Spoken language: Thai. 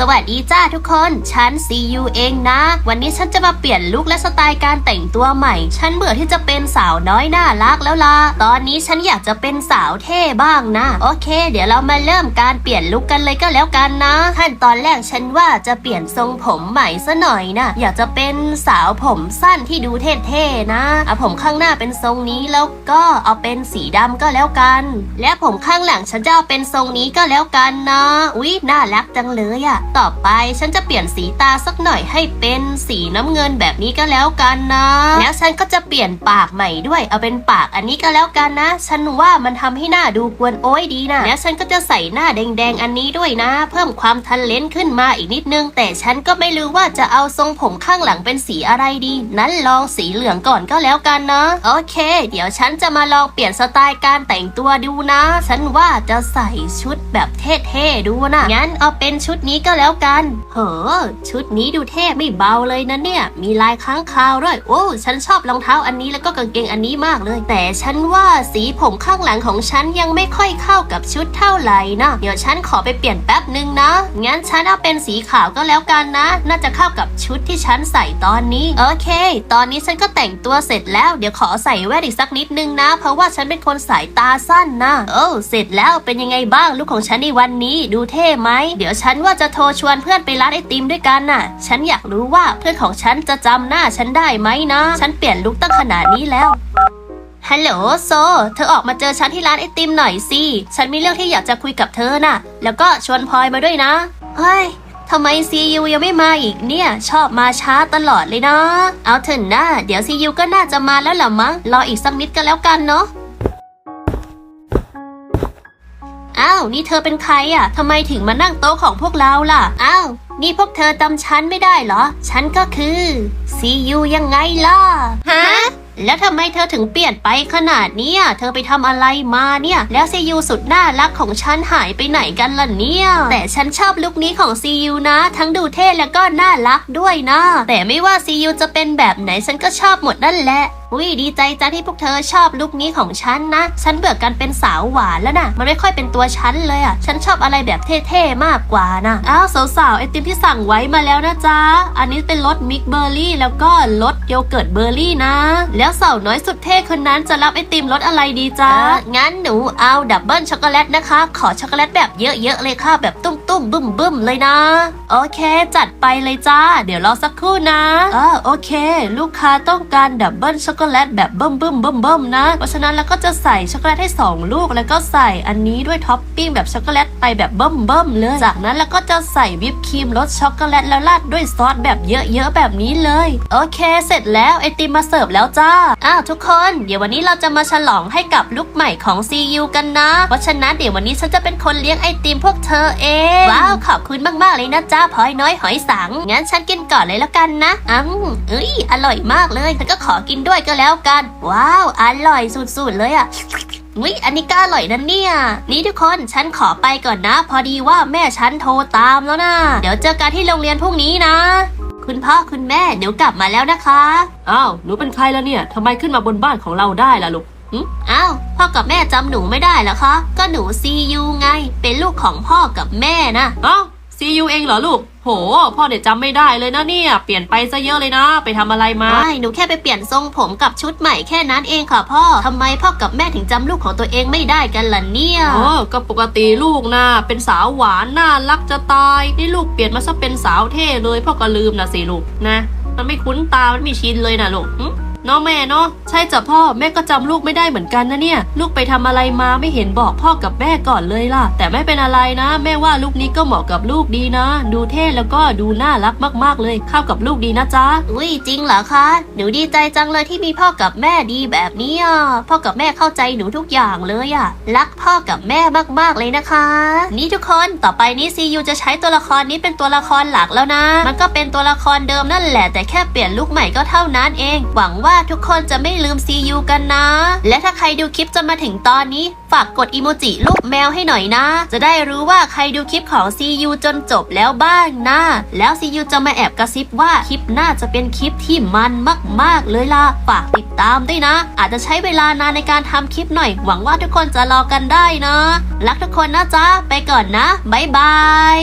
สวัสดีจ้าทุกคน ฉันซียูเองนะ วันนี้ฉันจะมาเปลี่ยนลุคและสไตล์การแต่งตัวใหม่ ฉันเบื่อที่จะเป็นสาวน้อยน่ารักแล้วล่ะ ตอนนี้ฉันอยากจะเป็นสาวเท่บ้างนะ โอเค เดี๋ยวเรามาเริ่มการเปลี่ยนลุคกันเลยก็แล้วกันนะ ขั้นตอนแรกฉันว่าจะเปลี่ยนทรงผมใหม่ซะหน่อยนะ อยากจะเป็นสาวผมสั้นที่ดูเท่ๆนะเอาผมข้างหน้าเป็นทรงนี้แล้วก็เอาเป็นสีดำก็แล้วกัน และผมข้างหลังฉันจะเอาเป็นทรงนี้ก็แล้วกันนะอุ๊ยน่ารักจังเลยอะต่อไปฉันจะเปลี่ยนสีตาสักหน่อยให้เป็นสีน้ำเงินแบบนี้ก็แล้วกันนะ แล้วฉันก็จะเปลี่ยนปากใหม่ด้วย เอาเป็นปากอันนี้ก็แล้วกันนะ ฉันว่ามันทำให้หน้าดูกวนโอ้ยดีนะแล้วฉันก็จะใส่หน้าแดงๆอันนี้ด้วยนะ เพิ่มความทันเลนขึ้นมาอีกนิดนึง แต่ฉันก็ไม่รู้ว่าจะเอาทรงผมข้างหลังเป็นสีอะไรดี นั้นลองสีเหลืองก่อนก็แล้วกันนะ โอเค เดี๋ยวฉันจะมาลองเปลี่ยนสไตล์การแต่งตัวดูนะ ฉันว่าจะใส่ชุดแบบเท่ๆดูนะงั้นเอาเป็นชุดนี้ก็แล้วกันเฮ้อชุดนี้ดูเท่ไม่เบาเลยนะเนี่ย มีลายค้างคาวด้วย โอ้ฉันชอบรองเท้าอันนี้แล้วก็กางเกงอันนี้มากเลย แต่ฉันว่าสีผมข้างหลังของฉันยังไม่ค่อยเข้ากับชุดเท่าไหร่นะ เดี๋ยวฉันขอไปเปลี่ยนแป๊บหนึ่งนะ งั้นฉันเอาเป็นสีขาวก็แล้วกันนะ น่าจะเข้ากับชุดที่ฉันใส่ตอนนี้ โอเค ตอนนี้ฉันก็แต่งตัวเสร็จแล้ว เดี๋ยวขอใส่แว่นอีกสักนิดนึงนะ เพราะว่าฉันเป็นคนสายตาสั้นนะ โอ้เสร็จแล้วเป็นยังไงบ้างลูกของฉันในวันนี้ ดูเท่ไหม เดี๋ยวฉันว่าจะโทรชวนเพื่อนไปร้านไอติมด้วยกันน่ะ ฉันอยากรู้ว่าเพื่อนของฉันจะจำหน้าฉันได้ไหมนะ ฉันเปลี่ยนลุคตั้งขนาดนี้แล้วฮัลโหลโซ เธอออกมาเจอฉันที่ร้านไอติมหน่อยสิ ฉันมีเรื่องที่อยากจะคุยกับเธอน่ะ แล้วก็ชวนพลอยมาด้วยนะ เฮ้ยทำไมซียูยังไม่มาอีกเนี่ย ชอบมาช้าตลอดเลยนะ เอาเถอะนะเดี๋ยวซียูก็น่าจะมาแล้วหล่ะมั้ง รออีกสักนิดก็แล้วกันเนาะาวนี่เธอเป็นใครอะทำไมถึงมานั่งโต๊ะของพวกเราล่ะ อ้าว นี่พวกเธอจำฉันไม่ได้เหรอ ฉันก็คือซียูยังไงล่ะ ฮะ แล้วทำไมเธอถึงเปลี่ยนไปขนาดเนี้ยเธอไปทำอะไรมาเนี่ย แล้วซียูสุดน่ารักของฉันหายไปไหนกันล่ะเนี่ย แต่ฉันชอบลุคนี้ของซียูนะ ทั้งดูเท่แล้วก็น่ารักด้วยนะ แต่ไม่ว่าซียูจะเป็นแบบไหนฉันก็ชอบหมดนั่นแหละอุ้ยดีใจจ้าที่พวกเธอชอบลุคนี้ของฉันนะ ฉันเบื่อกันเป็นสาวหวานแล้วนะมันไม่ค่อยเป็นตัวฉันเลยอะ ฉันชอบอะไรแบบเท่ๆมากกว่านะอ้าวสาวๆไอติมที่สั่งไว้มาแล้วนะจ๊ะ อันนี้เป็นรสมิกเบอร์รี่แล้วก็รสโยเกิร์ตเบอร์รี่นะ แล้วสาวน้อยสุดเท่คนนั้นจะรับไอติมรสอะไรดีจ๊ะ งั้นหนูเอาดับเบิลช็อกโกแลตนะคะ ขอช็อกโกแลตแบบเยอะๆเลยค่ะแบบตุ้มๆบึ้มๆเลยนะ โอเคจัดไปเลยจ้า เดี๋ยวรอสักครู่นะอ่าโอเค ลูกค้าต้องการดับเบิลช็อกโกแลตแบบเบิ่มเบิ่มเบิ่มเบิ่มนะ เพราะฉะนั้นเราก็จะใส่ช็อกโกแลตให้ 2 ลูก แล้วก็ใส่อันนี้ด้วยท็อปปิ้งแบบช็อกโกแลตไปแบบเบิ่มเบิ่มเลย จากนั้นเราก็จะใส่วิปครีมรสช็อกโกแลตแล้วราดด้วยซอสแบบเยอะๆแบบนี้เลย โอเค เสร็จแล้วไอติมมาเสิร์ฟแล้วจ้า อ้าวทุกคน เดี๋ยววันนี้เราจะมาฉลองให้กับลูกใหม่ของ CU กันนะ เพราะฉะนั้นเดี๋ยววันนี้ฉันจะเป็นคนเลี้ยงไอติมพวกเธอเอง ว้าวขอบคุณมากๆเลยนะจ้าพลอยน้อยหอยสัง งั้นฉันกินก่อนเลยแล้วกันนะอืมเอ้ยอร่อยมากเลยฉันก็ขอกินด้วยก็แล้วกัน ว้าว อร่อยสุดๆเลยอะวิอันนี้ก็อร่อยนะเนี่ย นี่ทุกคนฉันขอไปก่อนนะ พอดีว่าแม่ฉันโทรตามแล้วนะ เดี๋ยวเจอกันที่โรงเรียนพรุ่งนี้นะ คุณพ่อคุณแม่เดี๋ยวกลับมาแล้วนะคะอ้าวหนูเป็นใครแล้วเนี่ยทำไมขึ้นมาบนบ้านของเราได้ล่ะลูกหึอ้าวพ่อกับแม่จำหนูไม่ได้เหรอคะ ก็หนูซียูไง เป็นลูกของพ่อกับแม่นะอ้าว ซียูเองเหรอลูก โห พ่อเด็ดจำไม่ได้เลยนะเนี่ย เปลี่ยนไปซะเยอะเลยนะ ไปทำอะไรมา ไม่ หนูแค่ไปเปลี่ยนทรงผมกับชุดใหม่แค่นั้นเองค่ะพ่อ ทำไมพ่อกับแม่ถึงจำลูกของตัวเองไม่ได้กันล่ะเนี่ย โอ้ก็ปกติลูกนะเป็นสาวหวานน่ารักจะตาย นี่ลูกเปลี่ยนมาซะเป็นสาวเท่เลย พ่อก็ลืมนะสิลูกนะ มันไม่คุ้นตา มันไม่ชินเลยนะลูกหึ เนาะแม่เนาะใช่จ้ะพ่อแม่ก็จำลูกไม่ได้เหมือนกันนะเนี่ย ลูกไปทำอะไรมาไม่เห็นบอกพ่อกับแม่ก่อนเลยล่ะ แต่ไม่เป็นอะไรนะ แม่ว่าลูกนี้ก็เหมาะกับลูกดีนะ ดูเท่แล้วก็ดูน่ารักมากๆเลยเข้ากับลูกดีนะจ๊ะอุ้ยจริงเหรอคะ หนูดีใจจังเลยที่มีพ่อกับแม่ดีแบบนี้อะพ่อกับแม่เข้าใจหนูทุกอย่างเลยอะรักพ่อกับแม่มากๆเลยนะคะ นี่ทุกคนต่อไปนี้ซียูจะใช้ตัวละครนี้เป็นตัวละครหลักแล้วนะ มันก็เป็นตัวละครเดิมนั่นแหละแต่แค่เปลี่ยนลุคใหม่ก็เท่านั้นเอง หวังว่าว่าทุกคนจะไม่ลืมซียูกันนะ และถ้าใครดูคลิปจนมาถึงตอนนี้ ฝากกดอีโมจิรูปแมวให้หน่อยนะ จะได้รู้ว่าใครดูคลิปของซียูจนจบแล้วบ้างนะ แล้วซียูจะมาแอบกระซิบว่าคลิปหน้าจะเป็นคลิปที่มันมากๆเลยล่ะ ฝากติดตามด้วยนะ อาจจะใช้เวลานานในการทำคลิปหน่อย หวังว่าทุกคนจะรอกันได้นะ รักทุกคนนะจ๊ะ ไปก่อนนะ บ๊ายบาย